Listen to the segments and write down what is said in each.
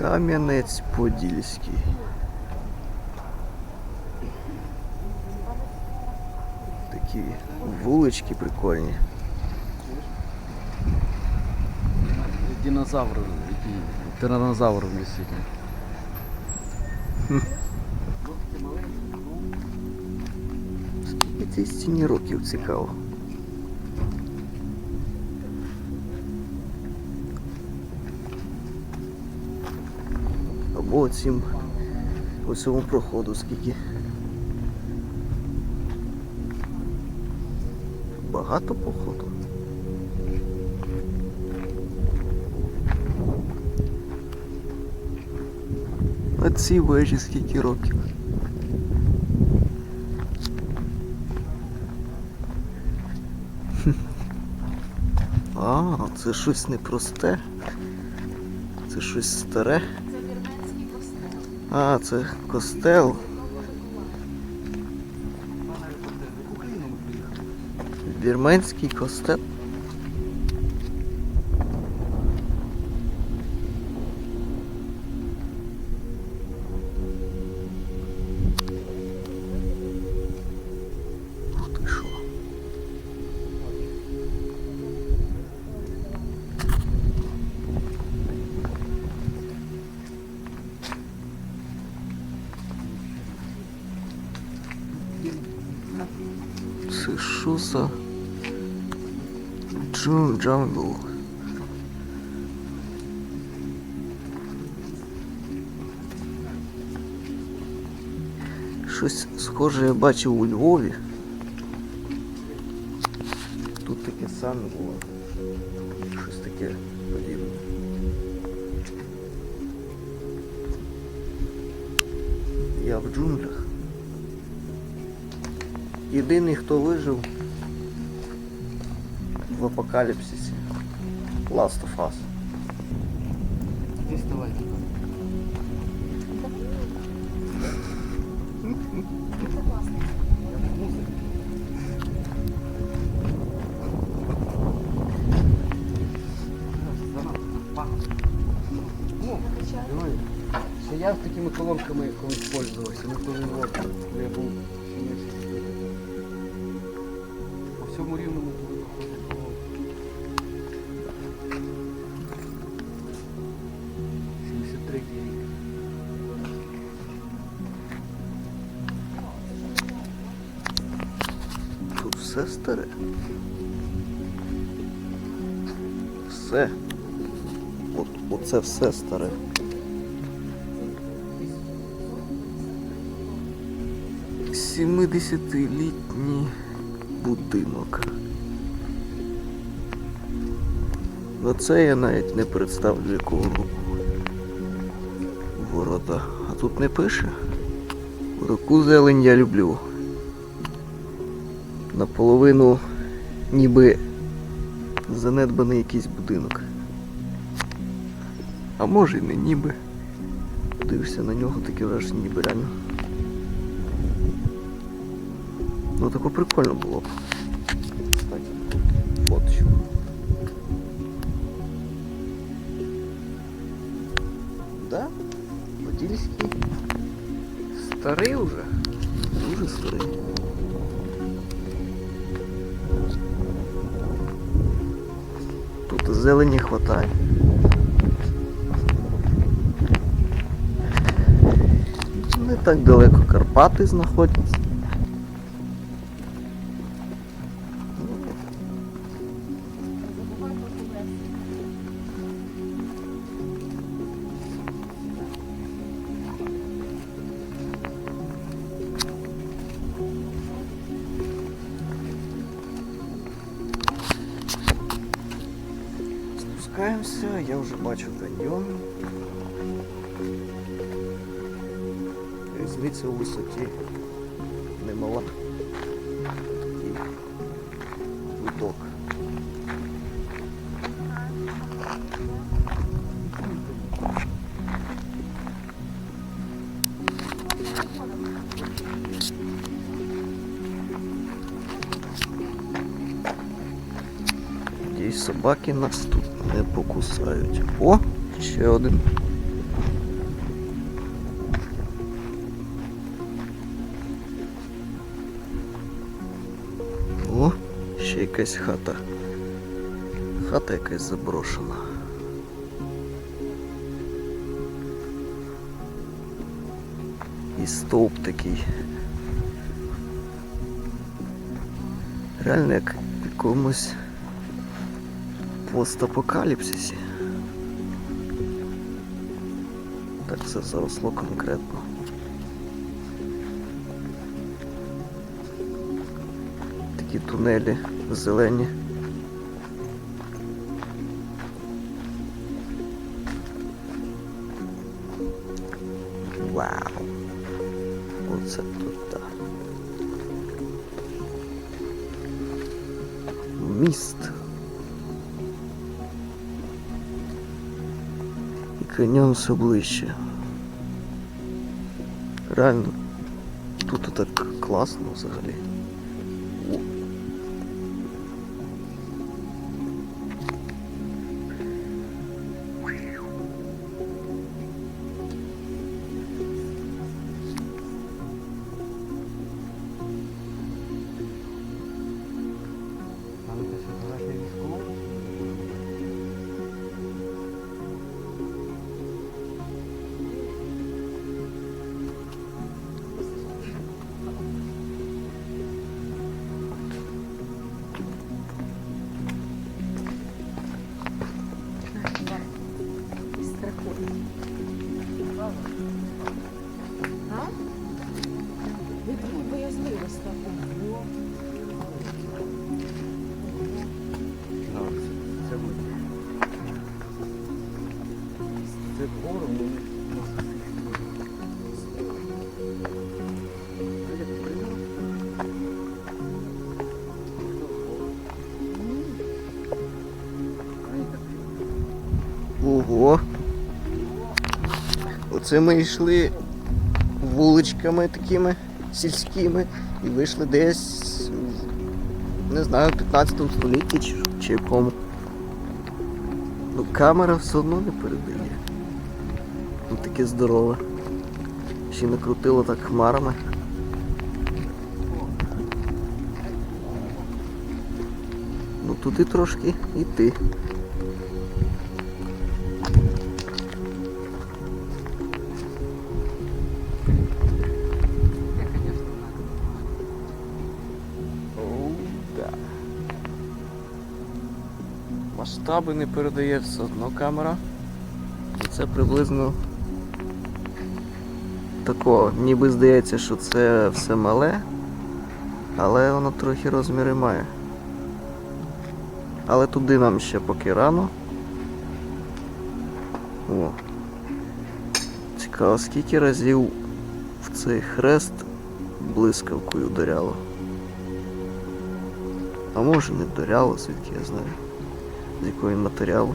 Кам'янець Подільський. Такі вулички прикольні. Динозавр, тиранозавр висить. Скільки цій стіні років цікаво. Цим по цьому проходу скільки. Багато походу. А цій вежі скільки років. А, це щось непросте. Це щось старе. А, це костел. Вірменський костел. Це Джун Джангл? Щось схоже я бачив у Львові. Тут таке саме було. Щось таке подібне. Я в джунглях. Єдиний, хто вижив в апокаліпсисі. Last of Us. Ще я такими колонками колись пользувався, ну коли коли був По всьому рівному. 73 рік. Тут все старе. Все. От, оце все старе. Сімидесятилітній будинок. На це я навіть не представлю якого року. Ворота. А тут не пише. Таку зелень я люблю. Наполовину ніби занедбаний якийсь будинок. А може і не ніби. Дивишся на нього таке враження ніби реально. Ну тако прикольно було б. Кстати, фоточку. Да? Подільський. Старий уже. Дуже старий. Тут зелені хватає. Не так далеко Карпати знаходяться. Спускаємося, я вже бачу каньйон. Різниця у висоті немала. Такий виток. Надіюсь, собаки нас тут покусають. О, ще один. О, ще якась хата. Хата якась заброшена. І стовп такий. Реально як якомусь постапокаліпсисі. Так все заросло конкретно. Такі тунелі зелені. Вау! Оце тут так. Міст. Каньйон все ближче. Реально, тут так класно взагалі. Оце ми йшли вуличками такими сільськими і вийшли десь, не знаю, в 15 столітті чи, чи якому. Ну камера все одно не передає. Ну таке здорове. Ще накрутило так хмарами. Ну туди трошки йти. Масштаби не передає все одно камера. Це приблизно такого, ніби здається, що це все мале, але воно трохи розміри має. Але туди нам ще поки рано. О. Цікаво, скільки разів в цей хрест блискавкою ударяло. А може не вдаряло, звідки я знаю. З якого він матеріалу.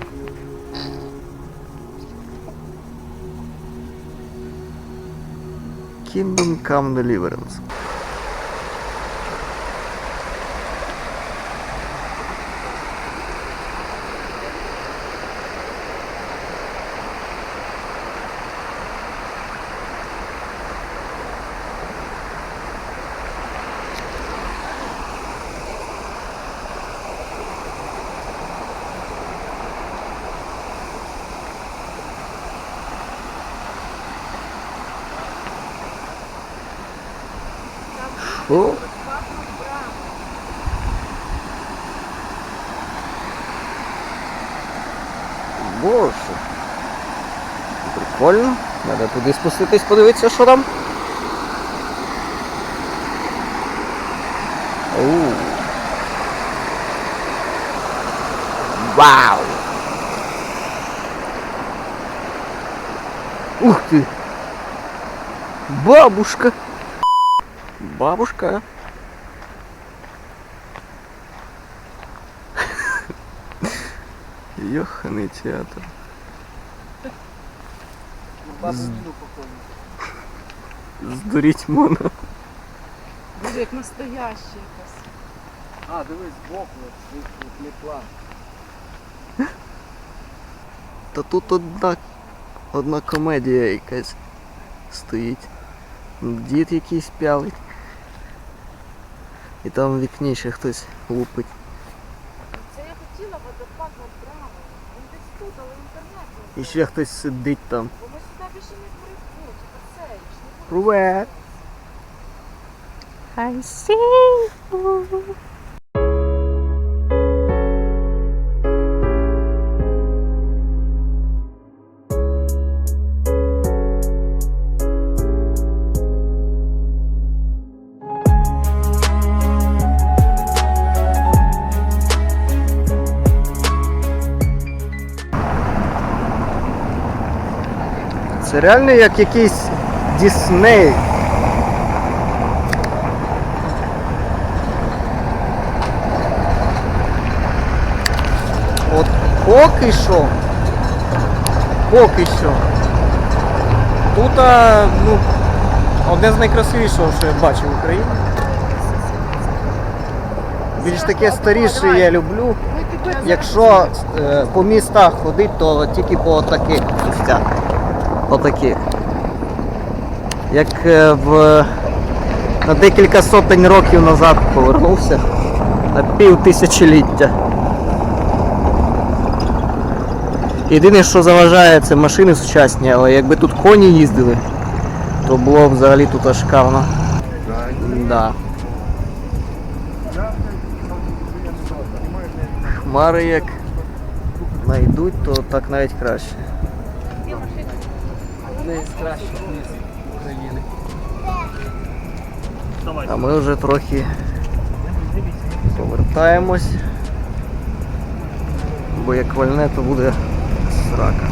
Kingdom Come Deliverance. О! Боже. Прикольно. Треба туди спуститись, подивитися, що там. Оу. Вау! Ух ты! Бабушка! Бабушка! Йоханий театр. бабу З- Ніну походу. Здуріть можна. Буде як настояща якась. А, дивись, збоку, от, от, от не план. Та тут одна, одна комедія якась стоїть. Дід якийсь пялить. І там в вікні ще хтось лупить. Це я хотіла водопад направо. Він десь тут, але інтернет. І ще хтось сидить там. Бо ми сюди більше не прийдуть, це ж не буде. Привет! I see. Це реально як якийсь Дісней. От поки що. Поки що. Тут ну, одне з найкрасивішого, що я бачив в Україні. Більш таке старіше я люблю. Якщо е, по містах ходити, то тільки по таких місцях. По таких. Як е, в, на декілька сотень років назад повернувся. На пів тисячоліття. Єдине, що заважає, це машини сучасні, але якби тут коні їздили, то було б взагалі тут шикарно. Да. Хмари як знайдуть, то так навіть краще. Одне з кращих місць України. А ми вже трохи повертаємось. Бо як вальне, то буде срака.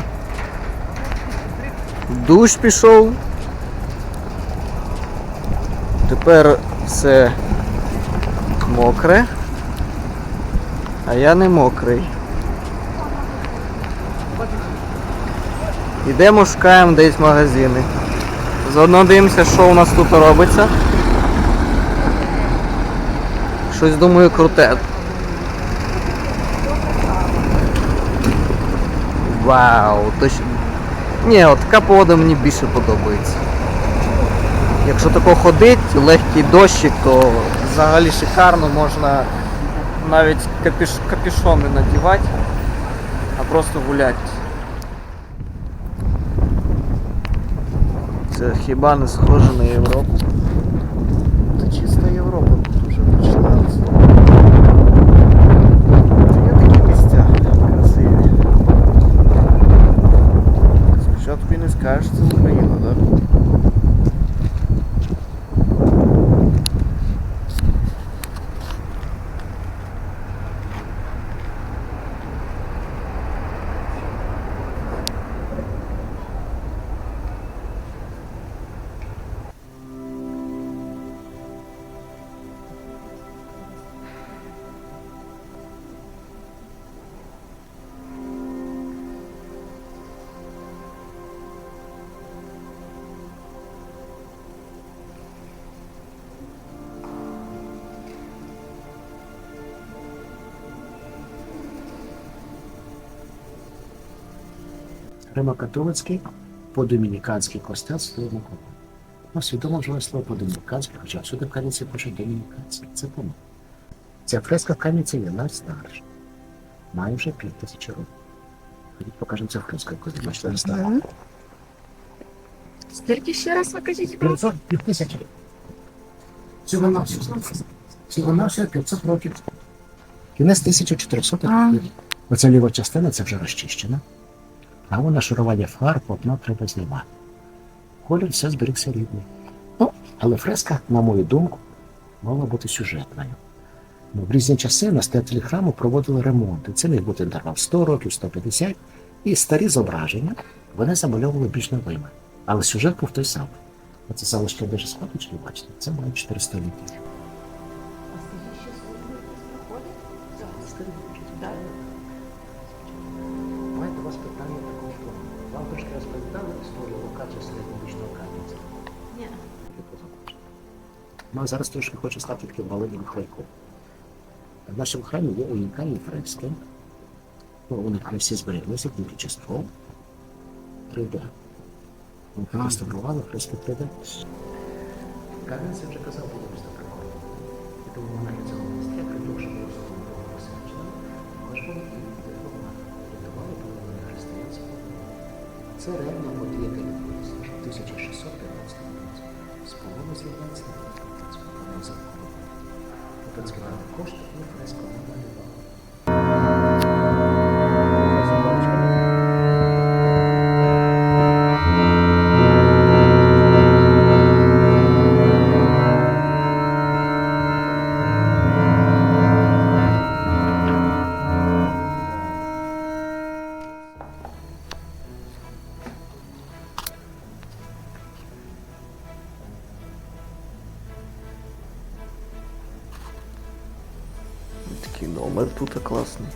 Душ пішов. Тепер все мокре. А я не мокрий. Ідемо, шукаємо десь магазини. Заодно дивимося, що у нас тут робиться. Щось думаю круте. Вау, точно. Ні, от така погода мені більше подобається. Якщо тако ходить, легкий дощик, то взагалі шикарно можна навіть капіш... капюшони надівати, а просто гуляти. Це хіба не схоже на Європу? Римокатолицький по-домініканськи костел Святого Миколи. Ну, свідомо вживає слово по-домініканськи, хоча всюди в Кам'янці пишуть домініканський. Це помилка. Ця фреска в Кам'янці є найстарша. Має вже пів тисячі років. Ходіть покажемо цю фреску, яку бачите на. Скільки ще раз ви кажіть? 500 пів тисячі. Всього на всього на всього 500 років. Кінець 1400 років. Оця ліва частина це вже розчищена. А вона шарування фар, полотно треба знімати. Колір все зберігся рідний. Ну, але фреска, на мою думку, мала бути сюжетною. Ну, в різні часи настоятелі храму проводили ремонти. Це міг бути інтервал 100 років, 150. І старі зображення вони замальовували більш новими. Але сюжет був той самий. Оце залишки дуже сходочки, бачите, це має 400 літрів. Ну, а зараз трошки хочу стати таким Валерієм Михайком. В нашому храмі є унікальні фрески. Ну, вони не всі збереглися, тільки частково. 3D. Ми реставрували фрески 3D. Кам'янець, я вже казав, було реставровано. І тому монахи цього монастиря, що особливо посвячено, також були і дипломати. Рятували полонених християнського. Це реально от є телефон, скажімо, 1615 році. З полону з'являється закону. Капецька мала кошти, і фреска намалювала. Такий номер тут класний.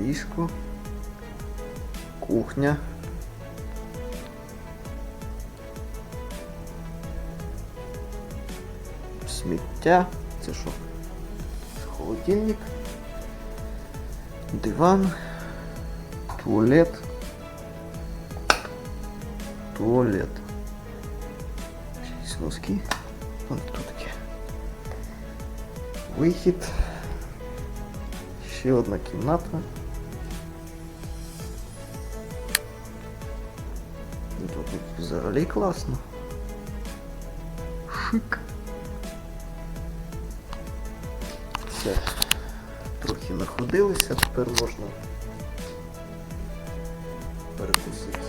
Ліжко. Кухня. Сміття. Це що? Холодильник. Диван. Туалет. Туалет. Якісь носки. Вон тут. Вихід. Ще одна кімната. Тут взагалі класно. Шик. Все. Трохи находилися, тепер можна перекусити.